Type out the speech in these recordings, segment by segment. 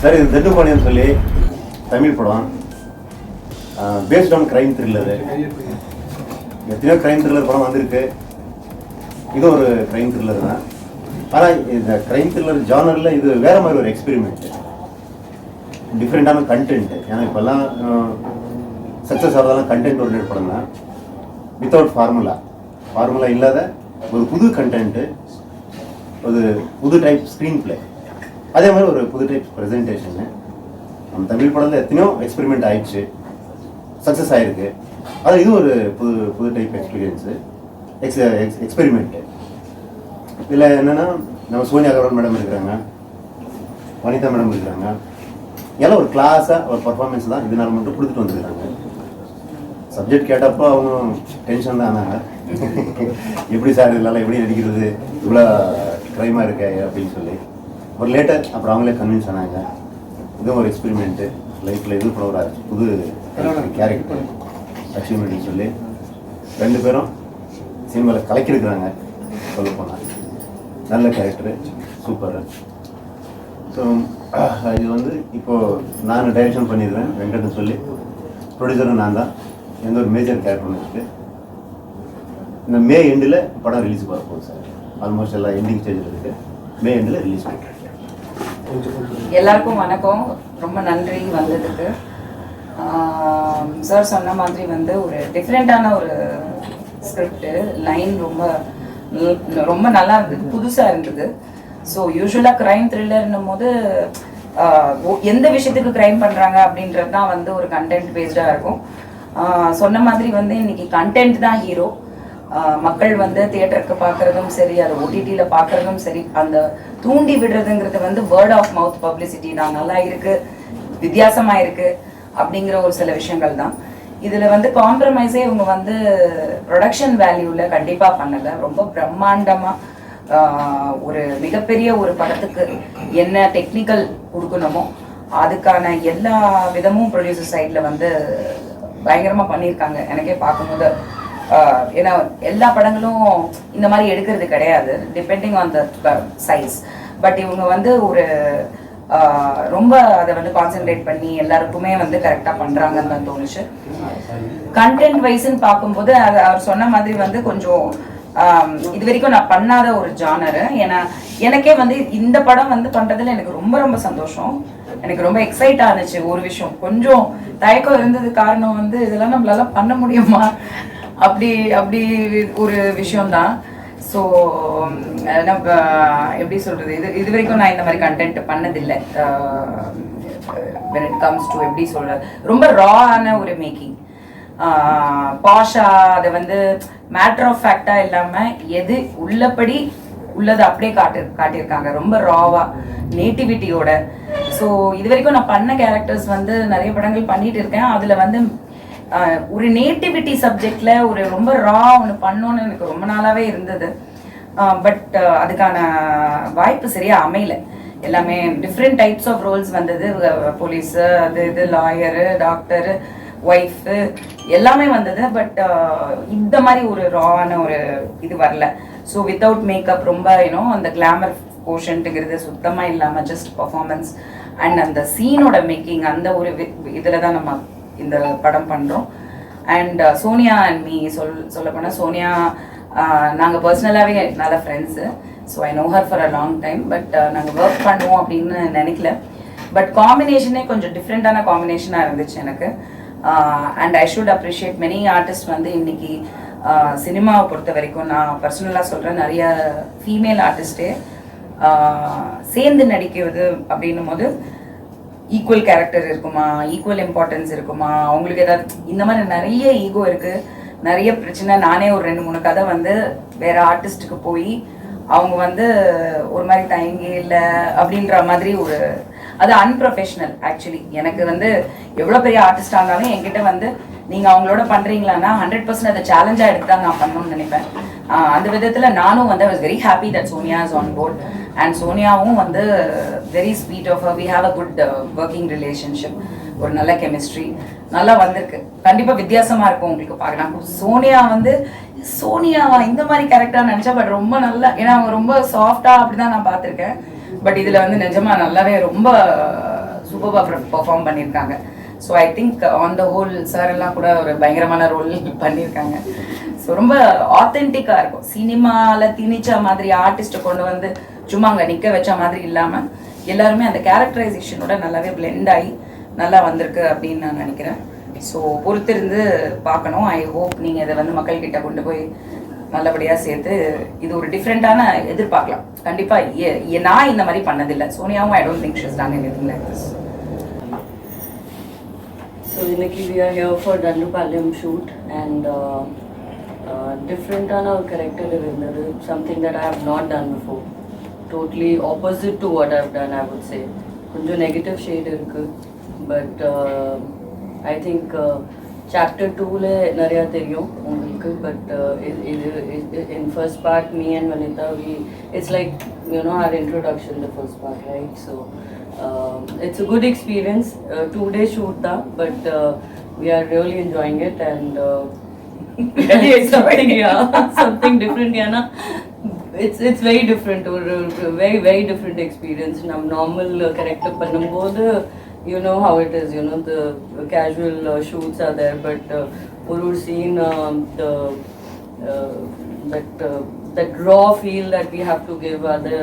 Sir இது தண்டுபாணியம் சொல்லி தமிழ் படம். பேஸ்ட் ஆன் கிரைம் த்ரில்லரு எத்தனையோ கிரைம் த்ரில்லர் படம் வந்திருக்கு. இது ஒரு கிரைம் த்ரில்லர் தான். ஆனால் இந்த கிரைம் த்ரில்லர் ஜானரில் இது வேற மாதிரி ஒரு எக்ஸ்பெரிமெண்ட் டிஃப்ரெண்ட்டான கண்டென்ட் ஏன்னா இப்போல்லாம் சக்ஸஸ் ஆகிறதெல்லாம் கண்டென்ட் ஓரியன்ட் படம் தான். வித்தவுட் ஃபார்முலா ஃபார்முலா இல்லாத ஒரு புது கண்டென்ட்டு ஒரு புது டைப் ஸ்க்ரீன் பிளே அதே மாதிரி ஒரு புது டைப் ப்ரெசன்டேஷனு நம்ம தமிழ் படத்தில் எத்தனையோ எக்ஸ்பெரிமெண்ட் ஆயிடுச்சு. சக்ஸஸ் ஆயிருக்கு. அது இது ஒரு புது புது type experience ex ex experiment இதில் என்னென்னா நம்ம சோனியா கவுரன் மேடம் இருக்கிறாங்க. வனிதா மேடம் இருக்கிறாங்க. எல்லாம் ஒரு கிளாஸாக ஒரு பர்ஃபார்மன்ஸ் தான் இதனால் மட்டும் கொடுத்துட்டு வந்துருக்காங்க. சப்ஜெக்ட் கேட்டப்போ அவங்க டென்ஷன் தான் ஆனாங்க. எப்படி சார் இதெல்லாம் எப்படி நடிக்கிறது? இவ்வளோ க்ரைமாக இருக்க அப்படின்னு சொல்லி. ஒரு லேட்டர் அப்புறம் அவங்களே கன்வின்ஸ் ஆனாங்க. இதுவும் ஒரு எக்ஸ்பெரிமெண்ட்டு லைஃப்பில் இது பண்ண ஒரு புது கேரக்டர் அச்சீவ்மெண்ட்னு சொல்லி. ரெண்டு பேரும் சினிமாவில் கலக்கிருக்கிறாங்க. சொல்ல போனால் நல்ல கேரக்டரு சூப்பர் ஸோ இது வந்து இப்போது நான் டைரக்ஷன் பண்ணிடுறேன். வெங்கட்னு சொல்லி. ப்ரொடியூசரும் நான் தான். எந்த ஒரு மேஜர் கேரக்டர் இருக்குது இந்த மே எண்டில் படம் ரிலீஸ் பண்ண போகுது சார் ஆல்மோஸ்ட் எல்லாம் எண்டிங் ஸ்டேஜில் இருக்குது மே எண்டில் ரிலீஸ் பண்ணுறேன் எல்லாருக்கும் வணக்கம். ரொம்ப நன்றி வந்ததுக்கு. சார் சொன்ன மாதிரி வந்து ஒரு டிஃப்ரெண்ட்டான ஒரு ஸ்கிரிப்டு லைன் ரொம்ப ரொம்ப நல்லா இருந்தது புதுசாக இருந்தது. ஸோ யூஸ்வலாக க்ரைம் த்ரில்லர்னும் போது எந்த விஷயத்துக்கு க்ரைம் பண்ணுறாங்க அப்படின்றது தான் வந்து ஒரு கண்டென்ட் பேஸ்டாக இருக்கும். சொன்ன மாதிரி வந்து இன்னைக்கு கண்டென்ட் தான் ஹீரோ மக்கள் வந்து தியேட்டருக்கு பார்க்குறதும் சரி அது ஓடிடியில் பார்க்குறதும் சரி அந்த தூண்டி விடுறதுங்கிறது வந்து வேர்ட் ஆஃப் மவுத் பப்ளிசிட்டி தான். நல்லா இருக்கு வித்தியாசமா இருக்கு அப்படிங்கிற ஒரு சில விஷயங்கள் தான். இதுல வந்து காம்ப்ரமைஸே இவங்க வந்து ப்ரொடக்ஷன் வேல்யூல கண்டிப்பா பண்ணல. ரொம்ப பிரம்மாண்டமா ஒரு மிகப்பெரிய ஒரு படத்துக்கு என்ன டெக்னிக்கல் கொடுக்கணுமோ அதுக்கான எல்லா விதமும் ப்ரொடியூசர் சைடில் வந்து பயங்கரமா பண்ணியிருக்காங்க. எனக்கே பார்க்கும்போது ஏன்னா எல்லா படங்களும் இந்த மாதிரி எடுக்கிறது கிடையாது depending on the size but இவங்க வந்து ஒரு ரொம்ப அதை வந்து கான்சென்ட்ரேட் பண்ணி எல்லாருக்குமே வந்து கரெக்டாக பண்ணுறாங்கன்னு தான் தோணுச்சு. கண்டென்ட் வைஸ்ன்னு பார்க்கும்போது அது அவர் சொன்ன மாதிரி வந்து கொஞ்சம் இது வரைக்கும் நான் பண்ணாத ஒரு ஜானரு ஏன்னா எனக்கே வந்து இந்த படம் வந்து பண்ணுறதுல எனக்கு ரொம்ப ரொம்ப சந்தோஷம். எனக்கு ரொம்ப எக்ஸைட் ஆனிச்சு ஒரு விஷயம். கொஞ்சம் தயக்கம் இருந்தது காரணம் வந்து இதெல்லாம் நம்மளால பண்ண முடியுமா? அப்படி அப்படி ஒரு விஷயம்தான். ஸோ நம்ம எப்படி சொல்றது? இது இது வரைக்கும் நான் இந்த மாதிரி கண்டென்ட் பண்ணதில்லை. வென் இட் கம்ஸ் டு எப்படி சொல்கிறது ரொம்ப ராவான ஒரு மேக்கிங் பாஷா அதை வந்து மேட்டர் ஆஃப் ஃபேக்டா இல்லாம எது உள்ளபடி உள்ளதை அப்படியே காட்டு காட்டியிருக்காங்க. ரொம்ப ராவா நேட்டிவிட்டியோட ஸோ இது வரைக்கும் நான் பண்ண கேரக்டர்ஸ் வந்து நிறைய படங்கள் பண்ணிட்டு இருக்கேன். அதுல வந்து ஒரு நேட்டிவிட்டி சப்ஜெக்டில் ஒரு ரொம்ப ரா ஒன்று பண்ணணும்னு எனக்கு ரொம்ப நாளாகவே இருந்தது. பட் அதுக்கான வாய்ப்பு சரியாக அமையல. எல்லாமே டிஃப்ரெண்ட் டைப்ஸ் ஆஃப் ரோல்ஸ் வந்தது. போலீஸு அது இது லாயரு டாக்டரு ஒய்ஃபு எல்லாமே வந்தது. பட் இந்த மாதிரி ஒரு ராவான ஒரு இது வரல. ஸோ வித்தவுட் மேக்கப் ரொம்ப யூனோ அந்த கிளாமர் போர்ஷன்ட்டுங்கிறது சுத்தமாக இல்லாமல் ஜஸ்ட் பர்ஃபார்மன்ஸ் அண்ட் அந்த சீனோட மேக்கிங் அந்த ஒரு இதில் தான் நம்ம இந்த படம் பண்ணுறோம் and uh, Sonia and me சொல் சொல்லப்போனால் சோனியா நாங்கள் பர்சனலாகவே நல்ல friends so I know her for a long time but நாங்கள் ஒர்க் பண்ணுவோம் அப்படின்னு நினைக்கல. பட் காம்பினேஷனே கொஞ்சம் டிஃப்ரெண்ட்டான காம்பினேஷனாக இருந்துச்சு எனக்கு. And I should appreciate many artist வந்து இன்னைக்கு uh, சினிமாவை பொறுத்த வரைக்கும் நான் பர்சனலாக சொல்கிறேன் நிறைய ஃபீமேல் ஆர்டிஸ்டே uh, சேர்ந்து நடிக்கிறது அப்படின்னும் போது ஈக்குவல் கேரக்டர் இருக்குமா? ஈக்குவல் இம்பார்ட்டன்ஸ் இருக்குமா? அவங்களுக்கு ஏதாவது இந்த மாதிரி நிறைய ஈகோ இருக்கு. நிறைய பிரச்சனை. நானே ஒரு ரெண்டு மூணு கதை வந்து வேற ஆர்டிஸ்ட்டுக்கு போய் அவங்க வந்து ஒரு மாதிரி தயங்கி இல்லை அப்படின்ற மாதிரி ஒரு அது அன்ப்ரொஃபஷனல் ஆக்சுவலி எனக்கு வந்து எவ்வளோ பெரிய ஆர்டிஸ்டாக இருந்தாலும் என்கிட்ட வந்து நீங்கள் அவங்களோட பண்ணுறீங்களான்னா ஹண்ட்ரட் பர்சன்ட் அதை சேலஞ்சாக எடுத்து தான் நான் பண்ணணும்னு நினைப்பேன். அந்த விதத்தில் நானும் வந்து was very happy that Sonia is on board and சோனியாவும் வந்து very sweet of we have a good working relationship ஒரு நல்ல கெமிஸ்ட்ரி நல்லா வந்திருக்கு. கண்டிப்பாக வித்தியாசமாக இருக்கும் உங்களுக்கு பார்க்கலாம். சோனியா வந்து சோனியாவா? இந்த மாதிரி கேரக்டரா நினச்சா பட் ரொம்ப நல்லா ஏன்னா அவங்க ரொம்ப சாஃப்ட்டாக அப்படி தான் நான் பார்த்துருக்கேன். பட் இதில் வந்து நிஜமா நல்லாவே ரொம்ப uh, சூப்பராக பெர்ஃபார்ம் பண்ணியிருக்காங்க. So I think on the whole sir எல்லாம் கூட ஒரு பயங்கரமான ரோல் பண்ணியிருக்காங்க. ஸோ ரொம்ப ஆத்தென்டிக்காக இருக்கும். சினிமாவில் திணிச்ச மாதிரி ஆர்டிஸ்ட்டை கொண்டு வந்து சும்மா அங்கே நிற்க வச்ச மாதிரி இல்லாமல் எல்லாருமே அந்த கேரக்டரைசேஷனோட நல்லாவே பிளெண்ட் ஆகி நல்லா வந்திருக்கு அப்படின்னு நான் நினைக்கிறேன். ஸோ பொறுத்திருந்து பார்க்கணும். ஐ ஹோப் நீங்கள் இதை வந்து மக்கள்கிட்ட கொண்டு போய் நல்லபடியாக சேர்த்து இது ஒரு டிஃப்ரெண்ட்டான எதிர்பார்க்கலாம். கண்டிப்பாக நான் இந்த மாதிரி பண்ணதில்லை. சோனியாவும் I don't think she's done so like this So Inaki, we are here for Dandupalayam shoot and uh, uh, different இருந்தது something that I have not done before Totally opposite to what I've done, I would say. கொஞ்சம் negative shade இருக்கு but I think chapter டூவில் நிறையா தெரியும் உங்களுக்கு but இது in first part me and Vanitha we it's like you know are introduction the first part right so um, it's a good experience. Uh, two day shoot da, but uh, we are really enjoying it and uh, Really enjoying something, it. yeah, something different, yeah, na? It's it's very different or uh, very very different experience. Nam normal uh, character பண்ணும்போது you know how it is, you know the casual uh, shoots are there, but uh, ஒரு ஒரு scene um, the uh, that uh, that raw feel that we have to give other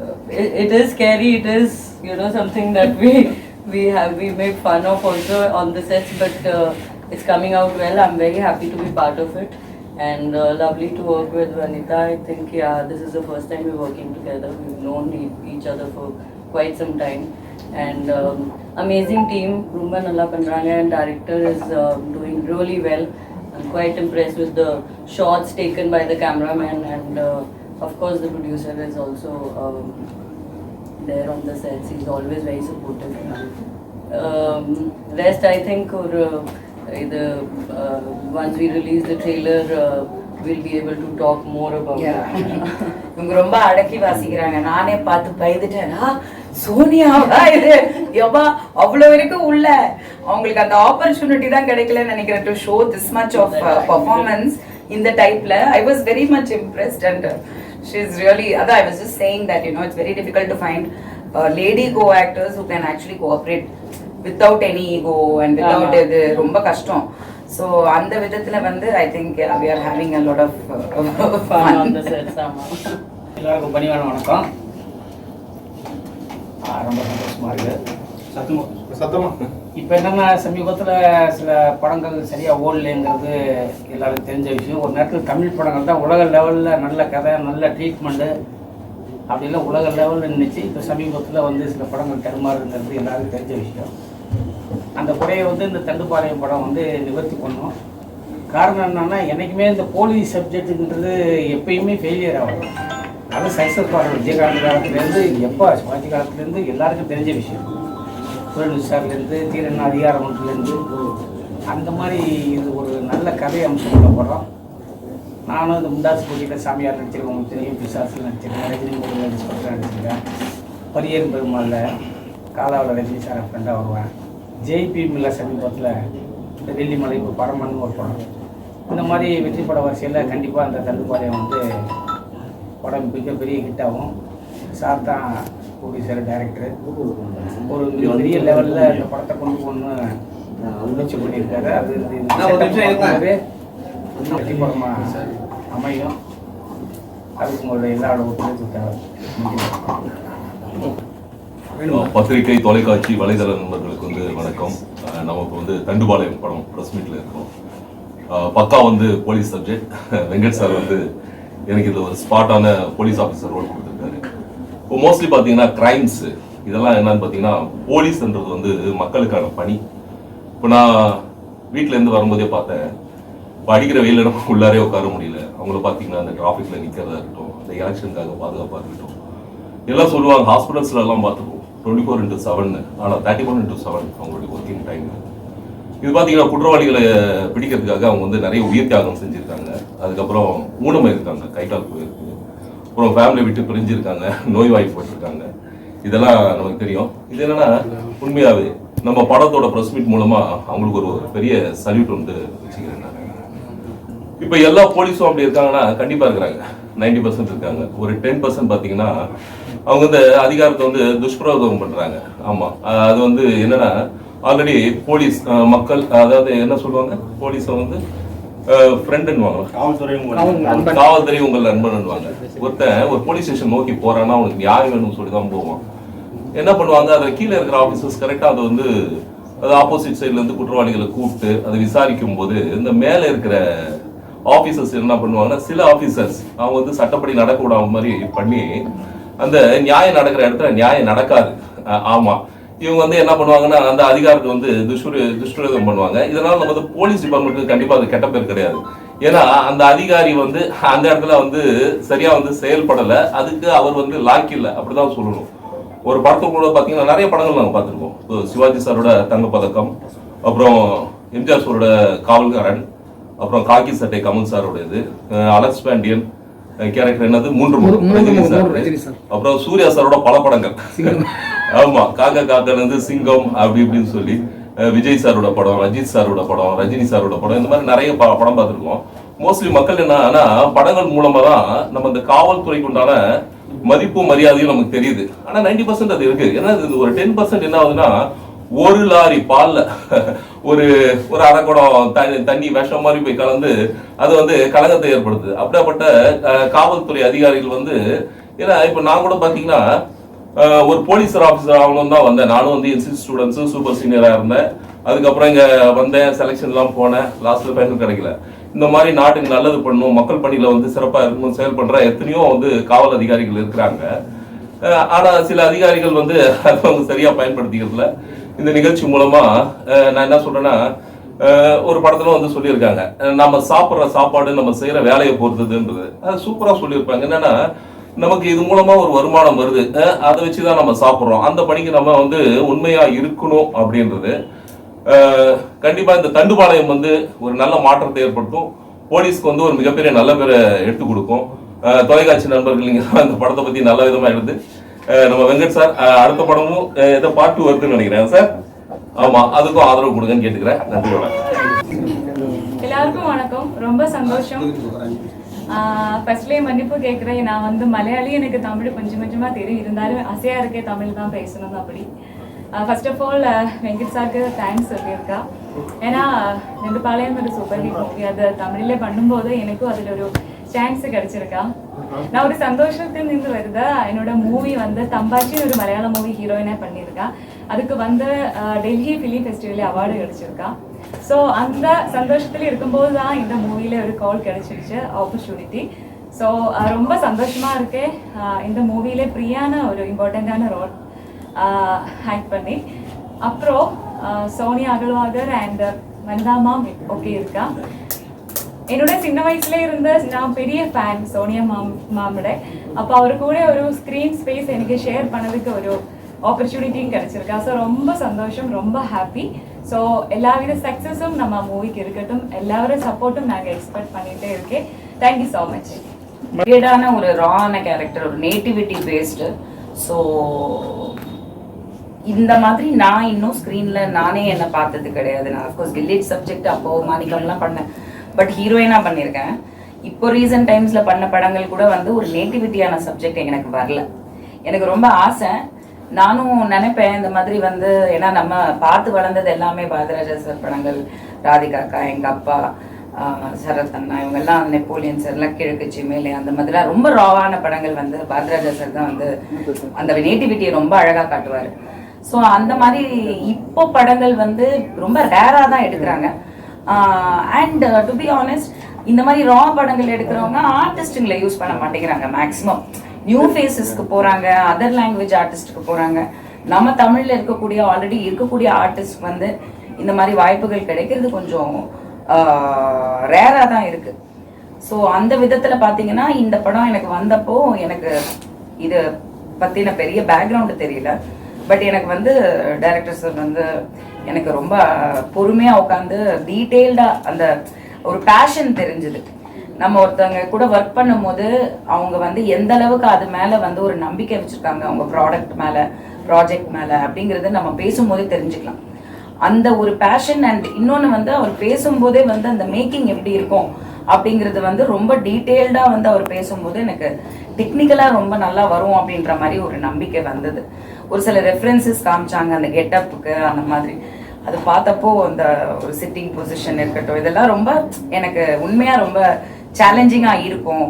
uh, it, it is scary it is you know something that we we have we make fun of also on the sets but uh, it's coming out well i'm very happy to be part of it and uh, lovely to work with vanita i think yeah this is the first time we're working together we've known each other for quite some time and um, amazing team Rumba Nalla Pandranga and director is uh, doing really well I'm quite impressed with the shots taken by the cameraman and uh, of course the producer is also um, there on the sets. He's always very supportive. Um, rest I think or uh, either uh, once we release the trailer uh, we'll be able to talk more about Yeah. it. இவங்க ரொம்ப அடக்கி வாசிக்கிறாங்க. நானே பார்த்து பயந்துட்டேன். "ஆ, சோனியாவா இது? எவ்வா அவ்வளவு வரைக்கும் உள்ள. அவங்களுக்கு அந்த ஆப்பர்ச்சுனிட்டி தான் கிடைக்கலன்னு நினைக்கிறேன். To show this much of performance இந்த டைப்ல I was very much impressed and she is really அதான் I was just saying that you know it's very difficult to find lady co actors who can actually cooperate without any ego and without. இது ரொம்ப கஷ்டம். So அந்த விதத்துல வந்து I think we are having a lot of Fun. On the sets. ஆமா. எல்லாருக்கும் பணிவான வணக்கம். ரொம்ப சந்தோஷமா இருக்கு. சத்தமா சத்தமா? இப்போ என்னன்னா சமீபத்தில் சில படங்கள் சரியாக ஓடலைங்கிறது எல்லாருக்கும் தெரிஞ்ச விஷயம். ஒரு நேரத்தில் தமிழ் படங்கள் தான் உலக லெவலில் நல்ல கதை நல்ல ட்ரீட்மெண்ட்டு அப்படிலாம் உலக லெவலில் நின்றுச்சு இப்போ சமீபத்தில் வந்து சில படங்கள் தடுமாறுங்கிறது எல்லாருக்கும் தெரிஞ்ச விஷயம். அந்த குறையை வந்து இந்த தண்டுப்பாளையம் படம் வந்து நிவர்த்தி பண்ணோம். காரணம் என்னன்னா என்றைக்குமே இந்த போலீஸ் சப்ஜெக்ட்டுன்றது எப்பயுமே ஃபெயிலியர் ஆகும். அது சக்ஸஸ் ஆகும் விஜயகாந்த் காலத்துலேருந்து எப்போ சிவாஜி காலத்துலேருந்து எல்லாருக்கும் தெரிஞ்ச விஷயம். புலன் சார்லேருந்து தீரன் அதிகாரம் அந்த மாதிரி இது ஒரு நல்ல கதை அம்சம் உள்ள படம். நானும் இந்த முண்டாசு போட்டியில் சாமியார் நடிச்சிருக்கேன் உங்களுக்கு தெரியும். பிசாசில் நடிச்சிருக்கேன் ரஜினி முருகன் நடிச்சிருக்கேன் நடிச்சிருக்கேன் பரியன் பெருமாளில் காலாவில் ரஜினி சார் ஃப்ரெண்டாக வருவேன். ஜெய்பி மில்ல சமீபத்தில் இந்த வெள்ளிமலை இப்போ பரமன் ஒரு படம். இந்த மாதிரி வெற்றி பட வரிசையில் கண்டிப்பாக அந்த தள்ளுபாளையம் வந்து படம் மிகப்பெரிய ஹிட் ஆகும். சார் தான் ப்ரொடியூசர் டைரக்டர் ஒரு மிகப்பெரிய லெவலில் இந்த படத்தை கொண்டு போகணும்னு முயற்சி பண்ணியிருக்காரு. அது வெற்றி படமா அமையும். அதுக்கு உங்களுடைய எல்லா ஒத்துழைப்பு தேவை பத்திரிகை தொலைக்காட்சி வலைதள நண்பர்களுக்கு வந்து வணக்கம். நமக்கு வந்து தண்டுபாளையம் படம் ப்ரெஸ் மீட்டில் இருக்கோம். பக்கா வந்து போலீஸ் சப்ஜெக்ட் வெங்கட் சார் வந்து எனக்கு இது ஒரு ஸ்பாட்டான போலீஸ் ஆஃபீஸர் ரோல் கொடுத்துருக்காரு. இப்போ மோஸ்ட்லி பார்த்தீங்கன்னா கிரைம்ஸ் இதெல்லாம் என்னன்னு பார்த்தீங்கன்னா போலீஸ்ன்றது வந்து மக்களுக்கான பணி. இப்போ நான் வீட்டிலேருந்து வரும்போதே பார்த்தேன். இப்போ அடிக்கிற வெயில உள்ளாரே உட்கார முடியல. அவங்கள பார்த்தீங்கன்னா அந்த டிராஃபிக்கில் நிற்கிறதா இருக்கட்டும் அந்த எலெக்ஷனுக்காக பாதுகாப்பாக இருக்கட்டும். எல்லாம் சொல்லுவாங்க ஹாஸ்பிட்டல்ஸ்லாம் பார்த்துப்போம். டுவெண்ட்டி ஃபோர் இன்ட்டு செவன் ஆனால் தேர்ட்டி ஒன் இன்ட்டு செவன் அவங்களுடைய ஒர்க்கிங் டைம் இது பார்த்தீங்கன்னா குற்றவாளிகளை பிடிக்கிறதுக்காக அவங்க வந்து நிறைய உயிர் தியாகம் செஞ்சுருக்காங்க. அதுக்கப்புறம் ஊனமாக இருக்காங்க கை கால் போயிருக்கு. அப்புறம் ஃபேமிலி விட்டு பிரிஞ்சிருக்காங்க நோய்வாய்ப்பட்டிருக்காங்க இதெல்லாம் நமக்கு தெரியும். இது என்னென்னா உண்மையாகவே நம்ம படத்தோட ப்ரெஸ் மீட் மூலமாக அவங்களுக்கு ஒரு பெரிய சல்யூட் வந்து வச்சுக்கிறேன் நான். இப்போ எல்லா போலீஸும் அப்படி இருக்காங்கன்னா கண்டிப்பாக இருக்கிறாங்க. நைன்டி பர்சன்ட் இருக்காங்க. ஒரு டென் பர்சன்ட் பார்த்தீங்கன்னா அவங்க வந்து அதிகாரத்தை வந்து துஷ்பிரயோகம் பண்றாங்க. ஆமா. அது வந்து என்னன்னா ஆல்ரெடி போலீஸ் மக்கள் அதாவது என்ன சொல்லுவாங்க? போலீஸை வந்து காவல்துறை உங்க காவல்துறை உங்கள் நண்பன்வாங்க ஒருத்தன் ஒரு போலீஸ் ஸ்டேஷன் நோக்கி போறான்னா அவனுக்கு நியாயம் வேணும்னு சொல்லி தான் போவான். என்ன பண்ணுவாங்க? அதை கீழே இருக்கிற ஆபீசர்ஸ் கரெக்டா அதை வந்து அது ஆப்போசிட் சைடுல இருந்து குற்றவாளிகளை கூப்பிட்டு அதை விசாரிக்கும் போது இந்த மேல இருக்கிற ஆபீசர்ஸ் என்ன பண்ணுவாங்கன்னா சில ஆபீசர்ஸ் அவங்க வந்து சட்டப்படி நடக்க விடாம மாதிரி பண்ணி அந்த நியாயம் நடக்கிற இடத்துல நியாயம் நடக்காது. ஆமாம் ஆமா. இவங்க வந்து என்ன பண்ணுவாங்கன்னா அந்த அதிகாரத்தை வந்து துஷ்பிர துஷ்பிரயோகம் பண்ணுவாங்க. இதனால நம்ம வந்து போலீஸ் டிபார்ட்மெண்ட்டுக்கு கண்டிப்பா அது கெட்ட பேர் கிடையாது. ஏன்னா அந்த அதிகாரி வந்து அந்த இடத்துல வந்து சரியா வந்து செயல்படல. அதுக்கு அவர் வந்து லாக்கி இல்லை. அப்படிதான் சொல்லணும். ஒரு படத்துக்கு கூட பாத்தீங்கன்னா நிறைய படங்கள் நாங்க பார்த்துருக்கோம். சிவாஜி சாரோட தங்கப்பதக்கம் அப்புறம் எம்ஜிஆர் சாரோட காவல்காரன் அப்புறம் காக்கி சட்டை கமல் சாரோட இது அலெக்ஸ்பாண்டியன் அலெக்ஸ் பாண்டியன் கேரக்டர் என்னது? மூன்று. அப்புறம் சூர்யா சாரோட பல படங்கள். ஆமா காக்கா வந்து சிங்கம் அப்படி இப்படின்னு சொல்லி விஜய் சாரோட படம் அஜித் சாரோட படம் ரஜினி சாரோட படம் இந்த மாதிரி நிறைய படம் பார்த்திருக்கோம். மோஸ்ட்லி மக்கள் என்ன ஆனா படங்கள் மூலமா தான் நம்ம இந்த காவல்துறைக்கு உண்டான மதிப்பும் மரியாதையும் நமக்கு தெரியுது. ஆனா 90% பர்சன்ட் அது இருக்கு. ஏன்னா ஒரு டென் பர்சன்ட் என்ன ஆகுதுன்னா ஒரு லாரி பாலில் ஒரு ஒரு அரைக்குடம் தண்ணி தண்ணி விஷம் மாதிரி போய் கலந்து அது வந்து கலங்கத்தை ஏற்படுத்துது. அப்படியாப்பட்ட காவல்துறை அதிகாரிகள் வந்து ஏன்னா இப்போ நான் கூட பார்த்தீங்கன்னா ஒரு போலீஸ் ஆஃபீஸர் ஆகணும் தான் வந்தேன். நானும் வந்து என்சி ஸ்டூடெண்ட்ஸு சூப்பர் சீனியராக இருந்தேன். அதுக்கப்புறம் இங்கே வந்தேன் செலெக்ஷன்லாம் போனேன். லாஸ்ட்டில் ஃபைனல் கிடைக்கல. இந்த மாதிரி நாட்டுக்கு நல்லது பண்ணணும் மக்கள் பணியில் வந்து சிறப்பாக இருக்கணும் செயல்படுற எத்தனையோ வந்து காவல் அதிகாரிகள் இருக்கிறாங்க. ஆனால் சில அதிகாரிகள் வந்து அதை அவங்க சரியாக பயன்படுத்திக்கிறதுல இந்த நிகழ்ச்சி மூலமா நான் என்ன சொல்றேன்னா ஒரு படத்துல வந்து சொல்லியிருக்காங்க. நம்ம சாப்பிட்ற சாப்பாடு நம்ம செய்யற வேலையை பொறுத்ததுன்றது. அது சூப்பரா சொல்லியிருப்பாங்க. என்னன்னா நமக்கு இது மூலமா ஒரு வருமானம் வருது. அதை வச்சுதான் நம்ம சாப்பிட்றோம். அந்த பணிக்கு நம்ம வந்து உண்மையா இருக்கணும் அப்படின்றது. கண்டிப்பா இந்த தண்டுபாளையம் வந்து ஒரு நல்ல மாற்றத்தை ஏற்படுத்தும். போலீஸ்க்கு வந்து ஒரு மிகப்பெரிய நல்ல பேரை எடுத்து கொடுக்கும். தொலைக்காட்சி நண்பர்கள் நீங்க அந்த படத்தை பத்தி நல்ல விதமா எடுத்து நம்ம வெங்கட் சார் அடுத்த படமும் அஹ் ஏதோ பாட்டு வருதுன்னு நினைக்கிறேன் சார். ஆமா அதுக்கும் ஆதரவு கொடுங்கன்னு கேட்டுக்கிறேன். நன்றி வணக்கம். எல்லாருக்கும் வணக்கம். ரொம்ப சந்தோஷம். ஃபர்ஸ்ட்லேயே மன்னிப்பு கேட்குறேன். நான் வந்து மலையாளி எனக்கு தமிழ் கொஞ்சம் கொஞ்சமாக தெரியும். இருந்தாலும் அசையா இருக்கே தமிழ் தான் பேசணும் அப்படி. ஃபர்ஸ்ட் ஆஃப் ஆல் வெங்கட் சாருக்கு தேங்க்ஸ் சொல்லியிருக்கா. ஏன்னா ரெண்டு பாளையம் ஒரு சூப்பர் ஹிட் மூவி அது தமிழ்ல பண்ணும்போது எனக்கும் அதில் ஒரு சான்ஸ் கிடைச்சிருக்கா. நான் ஒரு சந்தோஷத்தில் நின்று வருதா? என்னோட மூவி வந்து தம்பாச்சின்னு ஒரு மலையாள மூவி ஹீரோயினா பண்ணியிருக்கா. அதுக்கு வந்து டெல்லி ஃபிலிம் ஃபெஸ்டிவலில் அவார்டு கிடைச்சிருக்கா. ஸோ அந்த சந்தோஷத்தில் இருக்கும்போது தான் இந்த மூவியில் ஒரு கால் கிடைச்சிருச்சு ஆப்பர்ச்சுனிட்டி ஸோ ரொம்ப சந்தோஷமா இருக்கு. இந்த மூவியில் பிரியான ஒரு இம்பார்ட்டண்ட்டான ரோல் ஆக்ட் பண்ணி. அப்புறம் சோனியா அகழ்வாகர் அண்ட் வந்தாமா ஓகே இருக்கா? என்னோட சின்ன வயசுல இருந்த நான் பெரிய ஃபேன் சோனியா மாம் மாமோட. அப்போ அவர் கூட ஒரு ஸ்க்ரீன் ஸ்பேஸ் எனக்கு ஷேர் பண்ணதுக்கு ஒரு ஆப்பர்ச்சுனிட்டியும் கிடைச்சிருக்கா. ஸோ ரொம்ப சந்தோஷம் ரொம்ப ஹாப்பி ஸோ எல்லாவித சக்ஸஸும் நம்ம மூவிக்கு இருக்கட்டும். எல்லாரோட சப்போர்ட்டும் நாங்கள் எக்ஸ்பெக்ட் பண்ணிட்டே இருக்கேன். தேங்க்யூ ஸோ மச் வியர்டான ஒரு ரான கேரக்டர் ஒரு நேட்டிவிட்டி பேஸ்டு ஸோ இந்த மாதிரி நான் இன்னும் ஸ்க்ரீனில் நானே என்ன பார்த்தது கிடையாது. நான் அஃப்கோர்ஸ் வில்லேஜ் சப்ஜெக்ட் அப்போ மாணிக்கம்லாம் பண்ணேன். பட் ஹீரோயினாக பண்ணியிருக்கேன். இப்போ ரீசன்ட் டைம்ஸில் பண்ண படங்கள் கூட வந்து ஒரு நேட்டிவிட்டியான சப்ஜெக்ட் எனக்கு வரல. எனக்கு ரொம்ப ஆசை. நானும் நினைப்பேன் இந்த மாதிரி வந்து ஏன்னா நம்ம பார்த்து வளர்ந்தது எல்லாமே பாரதிராஜா சார் படங்கள் ராதிகா அக்கா அப்பா சரத் அண்ணா இவங்கெல்லாம் நெப்போலியன் சார் கிழக்கு சிமேலே அந்த மாதிரிலாம் ரொம்ப ராவான படங்கள் வந்து பாரதிராஜா சார் தான் வந்து அந்த நேட்டிவிட்டியை ரொம்ப அழகாக காட்டுவார். ஸோ அந்த மாதிரி இப்போ படங்கள் வந்து ரொம்ப ரேராக தான் எடுக்கிறாங்க. அண்ட் டு பி ஆனஸ்ட் இந்த மாதிரி ரா படங்கள் எடுக்கிறவங்க ஆர்டிஸ்ட்டுங்களை யூஸ் பண்ண மாட்டேங்கிறாங்க மேக்ஸிமம் நியூ ஃபேஸஸ்க்கு போகிறாங்க அதர் லாங்குவேஜ் ஆர்டிஸ்ட்டுக்கு போகிறாங்க நம்ம தமிழில் இருக்கக்கூடிய ஆல்ரெடி இருக்கக்கூடிய ஆர்டிஸ்ட் வந்து இந்த மாதிரி வாய்ப்புகள் கிடைக்கிறது கொஞ்சம் ரேராக தான் இருக்குது ஸோ அந்த விதத்தில் பார்த்தீங்கன்னா இந்த படம் எனக்கு வந்தப்போ எனக்கு இது பற்றின பெரிய பேக்ரவுண்டு தெரியல. பட் எனக்கு வந்து டைரக்டர் சார் வந்து எனக்கு ரொம்ப பொறுமையாக உட்காந்து டீட்டெயில்டாக அந்த ஒரு பேஷன் தெரிஞ்சுது. நம்ம ஒருத்தவங்க கூட ஒர்க் பண்ணும்போது அவங்க வந்து எந்த அளவுக்கு அது மேலே வந்து ஒரு நம்பிக்கை வச்சுருக்காங்க அவங்க ப்ராடக்ட் மேலே ப்ராஜெக்ட் மேலே அப்படிங்கிறது நம்ம பேசும்போதே தெரிஞ்சுக்கலாம். அந்த ஒரு பேஷன் அண்ட் இன்னொன்று வந்து அவர் பேசும்போதே வந்து அந்த மேக்கிங் எப்படி இருக்கும் அப்படிங்கிறது வந்து ரொம்ப டீட்டெயில்டாக வந்து அவர் பேசும்போது எனக்கு டெக்னிக்கலாக ரொம்ப நல்லா வரும் அப்படின்ற மாதிரி ஒரு நம்பிக்கை வந்தது. ஒரு சில ரெஃபரன்சஸ் காமிச்சாங்க அந்த கெட்டப்புக்கு அந்த மாதிரி. அது பார்த்தப்போ அந்த ஒரு சிட்டிங் பொசிஷன் இருக்கட்டும் இதெல்லாம் ரொம்ப எனக்கு உண்மையாக ரொம்ப சேலஞ்சிங்காக இருக்கும்.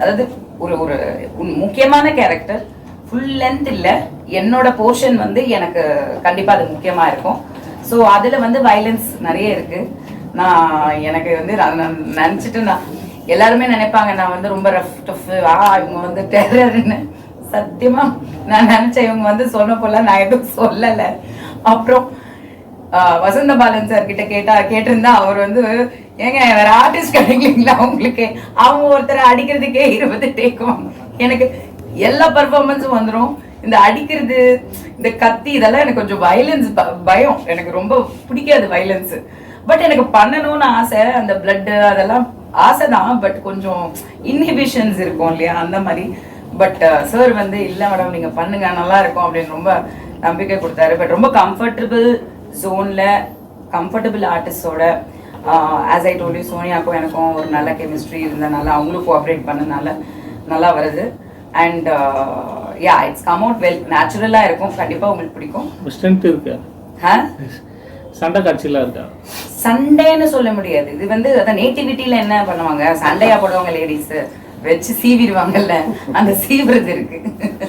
அதாவது ஒரு ஒரு முக்கியமான கேரக்டர் ஃபுல் லென்த் இல்லை என்னோட போர்ஷன் வந்து எனக்கு கண்டிப்பாக அது முக்கியமாக இருக்கும். ஸோ அதில் வந்து வைலன்ஸ் நிறைய இருக்குது நான் எனக்கு வந்து நினச்சிட்டு நான் எல்லாருமே நினைப்பாங்க நான் வந்து ரொம்ப ரஃப் டஃப் ஆ இவங்க வந்து டெரர்னு சத்தியமாக நான் நினச்சேன் இவங்க வந்து சொன்ன போல நான் எதுவும் சொல்லலை. அப்புறம் ஆஹ் வசந்த பாலன் சார் கிட்ட கேட்டா கேட்டிருந்தா அவர் வந்து ஏங்க வேற ஆர்டிஸ்ட் கிடைக்கலீங்களா உங்களுக்கு? அவங்க ஒருத்தரை அடிக்கிறதுக்கே இருபது டேக்கும் எனக்கு எல்லா பர்ஃபார்மன்ஸும் வந்துடும் இந்த அடிக்கிறது இந்த கத்தி இதெல்லாம் எனக்கு கொஞ்சம் வயலன்ஸ் பயம். எனக்கு ரொம்ப பிடிக்காது வயலன்ஸ் பட் எனக்கு பண்ணணும்னு ஆசை அந்த பிளட்டு அதெல்லாம் ஆசை தான். பட் கொஞ்சம் இன்ஹிபிஷன்ஸ் இருக்கும் இல்லையா? அந்த மாதிரி. பட் சார் வந்து இல்லை மேடம் நீங்க பண்ணுங்க நல்லா இருக்கும். அப்படின்னு ரொம்ப நம்பிக்கை கொடுத்தாரு. பட் ரொம்ப கம்ஃபர்டபுள் ஜோன்ல கம்ஃபர்டபுள் ஆர்டிஸ்டோட ஆஸ் ஐ டோலி சோனியாக்கும் எனக்கும் ஒரு நல்ல கெமிஸ்ட்ரி இருந்தனால அவங்களும் கோஆப்ரேட் பண்ணனால நல்லா வருது. And yeah it's come out well நேச்சுரலாக இருக்கும். கண்டிப்பாக உங்களுக்கு பிடிக்கும். ஸ்ட்ரென்த் இருக்கு? சண்டை காட்சியெல்லாம் இருக்கா? சண்டைன்னு சொல்ல முடியாது. இது வந்து அதான் நேட்டிவிட்டியில என்ன பண்ணுவாங்க? சண்டையா போடுவாங்க லேடிஸ் வச்சு சீவிடுவாங்கல்ல. அந்த சீவுறது இருக்கு.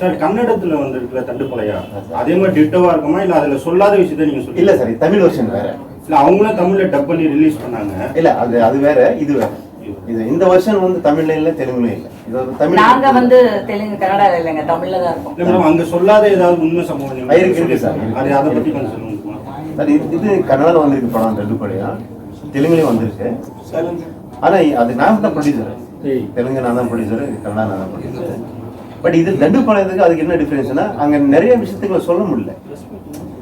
சார் கன்னடத்துல வந்திருக்கிற தண்டுப்பழையா அதே மாதிரி டிட்டோவா இருக்குமா? இல்ல அதுல சொல்லாத விஷயத்த நீங்க சொல்லி இல்ல சார் தமிழ் வெர்ஷன் வேற. இல்ல அவங்களும் தமிழ்ல டப் பண்ணி ரிலீஸ் பண்ணாங்க. இல்ல அது அது வேற இது வேற. இது இந்த வருஷன் வந்து தமிழ்ல இல்ல தெலுங்குல இல்ல. இது தமிழ் நாங்க வந்து தெலுங்கு கன்னடால இல்லைங்க தமிழ்ல தான் இருக்கோம். மேடம் அங்க சொல்லாத ஏதாவது உண்மை சம்பவம் இருக்கு, இருக்கு சார். அது அதை பத்தி கொஞ்சம் சொல்லுங்க சார் இது கன்னடால வந்திருக்கு படம் ரெண்டு படையா தெலுங்குலயும் வந்திருக்கு. ஆனா அது நான் தான் ப்ரொடியூசர். தெலுங்கு நான் தான் ப்ரொடியூசர் கன்னடா நான் தான் ப்ரொடியூசர் பட் இது தண்டு பாளையத்துக்கு அதுக்கு என்ன டிஃபரன்ஸ்னா அங்க நிறைய விஷயத்துக்களை சொல்ல முடியல.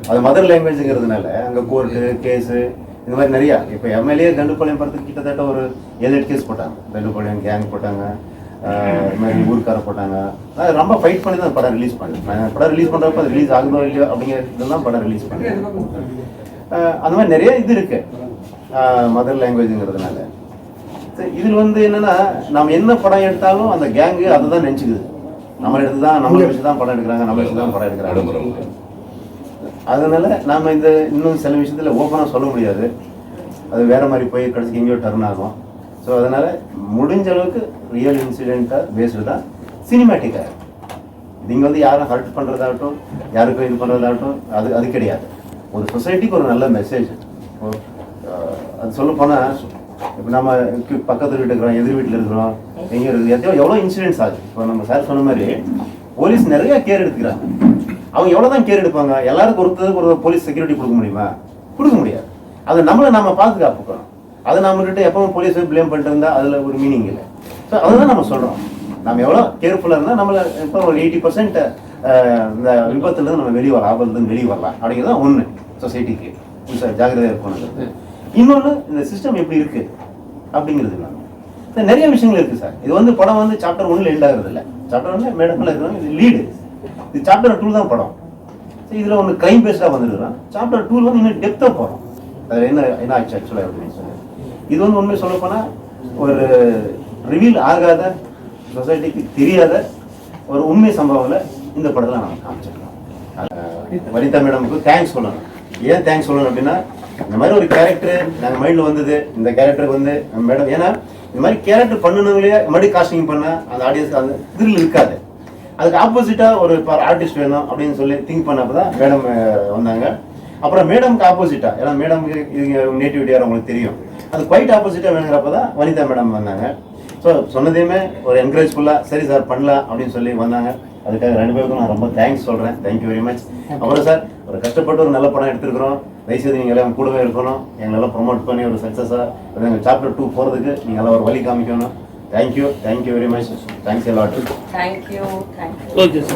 அது மதர் லாங்குவேஜ்ங்கிறதுனால அங்க கோர்ட்டு கேஸு இந்த மாதிரி நிறையா. இப்போ எம்எல்ஏ தண்டுப்பாளையம் படத்துக்கு கிட்டத்தட்ட ஒரு ஏழு எட்டு கேஸ் போட்டாங்க. தண்டுப்பாளையம் கேங் போட்டாங்க. இது மாதிரி ஊருக்கார போட்டாங்க. அது ரொம்ப ஃபைட் பண்ணி தான் படம் ரிலீஸ் பண்ணேன் படம் ரிலீஸ் பண்ணுறப்ப அது ரிலீஸ் ஆகுதோ இல்லையோ அப்படிங்கிறது தான் படம் ரிலீஸ் பண்ணேன் அந்த மாதிரி நிறைய இது இருக்கு. மதர் லாங்குவேஜுங்கிறதுனால இதில் வந்து என்னன்னா நம்ம என்ன படம் எடுத்தாலும் அந்த கேங்கு அதை தான் நினச்சிக்குது. நம்ம எடுத்து தான் நம்ம வச்சு தான் படம் எடுக்கிறாங்க நம்ம வச்சு தான் படம் எடுக்கிறாங்க. அதனால நாம இந்த இன்னும் சில விஷயத்துல ஓப்பனாக சொல்ல முடியாது. அது வேற மாதிரி போய் கடைசிக்கு எங்கேயோ டர்ன் ஆகும். ஸோ அதனால முடிஞ்ச அளவுக்கு ரியல் இன்சிடென்ட்டாக பேஸ்டு தான் சினிமேட்டிக்காக நீங்கள் வந்து யாரும் ஹர்ட் பண்ணுறதாகட்டும் யாருக்கும் இது பண்ணுறதாகட்டும் அது அது கிடையாது. ஒரு சொசைட்டிக்கு ஒரு நல்ல மெசேஜ் அது சொல்ல போனால் இப்போ நம்ம பக்கத்து வீட்டு இருக்கிறோம் எதிர் வீட்டில் இருக்கிறோம் இருக்குது எத்தையோ எவ்வளோ இன்சிடென்ட்ஸ் ஆகுது இப்போ நம்ம சார் சொன்ன மாதிரி போலீஸ் நிறைய கேர் எடுத்துக்கிறாங்க. அவங்க எவ்வளோ தான் கேர் எடுப்பாங்க? எல்லாருக்கும் ஒருத்தருக்கு ஒரு போலீஸ் செக்யூரிட்டி கொடுக்க முடியுமா? கொடுக்க முடியாது. அது நம்மளை நம்ம பாதுகாப்புக்கணும் அதை நம்மகிட்ட எப்பவும் போலீஸ் ப்ளேம் பண்ணிட்டு இருந்தா அதில் ஒரு மீனிங் இல்லை. ஸோ அதுதான் நம்ம சொல்கிறோம் நம்ம எவ்வளோ கேர்ஃபுல்லாக இருந்தால் நம்மளை இப்போ ஒரு எயிட்டி பர்சன்ட் இந்த விபத்துலேருந்து நம்ம வெளியே வரலாம் ஆபத்துலேருந்து வெளியே வரலாம். அப்படிங்கிறது ஒன்று சொசைட்டிக்கு ஜாகிரதையாக இருக்கணுங்கிறது இன்னொன்று இந்த சிஸ்டம் எப்படி இருக்கு? அப்படிங்கிறது நான் சார் நிறைய விஷயங்கள் இருக்கு சார். இது வந்து படம் வந்து சாப்டர் ஒன்ல எண்ட் ஆகுறது இல்லை சாப்டர் ஒன்ல மேடத்தில் இருக்கிறோம் இது லீடு இது சாப்டர் டூ தான் படம். சரி இதில் ஒன்று க்ரைம் பேஸ்டாக வந்துருக்குறோம் சாப்டர் டூவில் வந்து இன்னும் டெப்த்தாக போகிறோம் அதில் என்ன என்ன ஆச்சு ஆக்சுவலாக அப்படின்னு சொல்லி. இது வந்து உண்மை சொல்ல போனால் ஒரு ரிவீல் ஆகாத சொசைட்டிக்கு தெரியாத ஒரு உண்மை சம்பவத்தில் இந்த படத்தில் நம்ம காமிச்சிருக்கோம். வனிதா மேடமுக்கு தேங்க்ஸ் சொல்லணும். ஏன் தேங்க்ஸ் சொல்லணும் அப்படின்னா இந்த மாதிரி ஒரு கேரக்டர் நாங்கள் மைண்டில் வந்தது இந்த கேரக்டருக்கு வந்து மேடம் ஏன்னா இந்த மாதிரி கேரக்டர் பண்ணணுங்களே மறுபடியும் காஸ்டிங் பண்ணால் அந்த ஆடியன்ஸ் அந்த இதில் இருக்காது. அதுக்கு ஆப்போசிட்டாக ஒரு ஆர்டிஸ்ட் வேணும் அப்படின்னு சொல்லி திங்க் பண்ணப்போ தான் மேடம் வந்தாங்க. அப்புறம் மேடம்க்கு ஆப்போசிட்டாக ஏன்னா மேடம் இது நேட்டிவிட்டி யாரும் உங்களுக்கு தெரியும். அது குவைட் ஆப்போசிட்டாக வேணுங்கிறப்ப தான் வனிதா மேடம் வந்தாங்க. ஸோ சொன்னதையுமே ஒரு என்கரேஜ்ஃபுல்லாக சரி சார் பண்ணலாம் அப்படின்னு சொல்லி வந்தாங்க. அதுக்காக ரெண்டு பேருக்கும் நான் ரொம்ப தேங்க்ஸ் சொல்கிறேன் தேங்க்யூ வெரி மச் அப்புறம் சார் ஒரு கஷ்டப்பட்டு ஒரு நல்ல படம் எடுத்துருக்குறோம். தயவுசெய்து நீங்கள் எல்லாம் கூடவே இருக்கணும். எங்களெல்லாம் ப்ரொமோட் பண்ணி ஒரு சக்ஸஸாக எங்கள் சாப்டர் டூ போகிறதுக்கு நீங்கள் எல்லாம் ஒரு வழி காமிக்கணும். Thank you thank you very much thanks எல்லாட்டும் thank you thank you okay sir